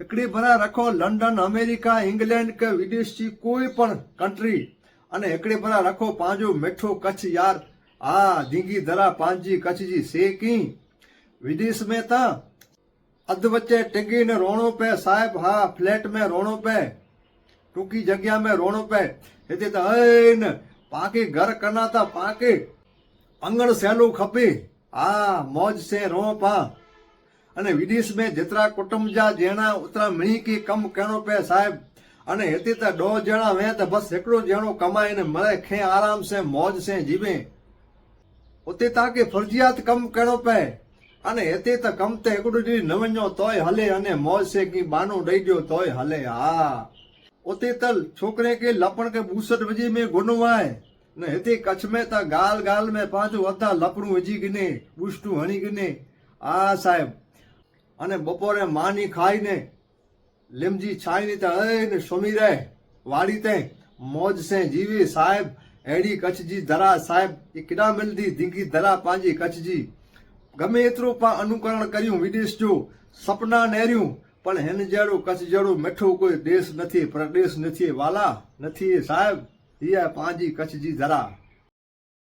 એકડી ભરા રાખો London, America, England કે વિદેશથી કોઈ પણ કન્ટ્રી અને એકડી ભરા રાખો પાંજો મીઠો કચ્છ યાર. આ ધીંગી ધરા પાંજી કચ્છજી સે કી? વિદેશ મેં તા. અધ વચ્ચે ટીંગીને રોણો પે સાહેબ, હા, ફ્લેટ મેં રોણો પે. ટૂંકી જગ્યા મેં રોણો પે. એટલે તો હૈન, પાકે ઘર કનાતા પાકે. અંગણ સહેલું ખપી. આ મોજ છે રો પા. અને વિદેશ મેં જતરા કુટુંબજા જેણા ઉતરા મહી કી કમ કેણો પે સાહેબ. અને હેતી તો ડો જણા વે તો બસ એકડો જણો કમાઈને મળે ખે આરામ સે, મોજ સે, જીવે. ઉતે તાકે ફરજિયાત કમ કેણો પે. અને હેતી તો કમતે એકડું જી નવંજો તોય હલે અને મોજ સે કી બાનું દઈ ગયો તોય હલે, હા. ઉતે તલ છોકરે કે લપણ કે બૂસટ વજી મેં ગુનવાય. ને હેતી કચ્છ મેં તા ગાલ ગાલ મેં પાછું અધા લપણું વજી ગને બુષ્ટું હણી ગને. આ સાહેબ. અને બપોરે માની ખાઈને લીમજી છાઈને તળે સમીરે વાડી તે મોજ સે જીવી સાહેબ, એડી કચ્છજી ધરા સાહેબ એ કિડા મિલદી ધીંગી ધરા પાંજી કચ્છજી. ગમે એટલું પણ અનુકરણ કર્યું વિદેશજું સપના નેર્યું, પણ હેન જેડું કચ્છ જેડું મીઠું કોઈ દેશ નથી, પ્રદેશ નથી, વાલા નથી સાહેબ એ પાંજી કચ્છજી ધરા.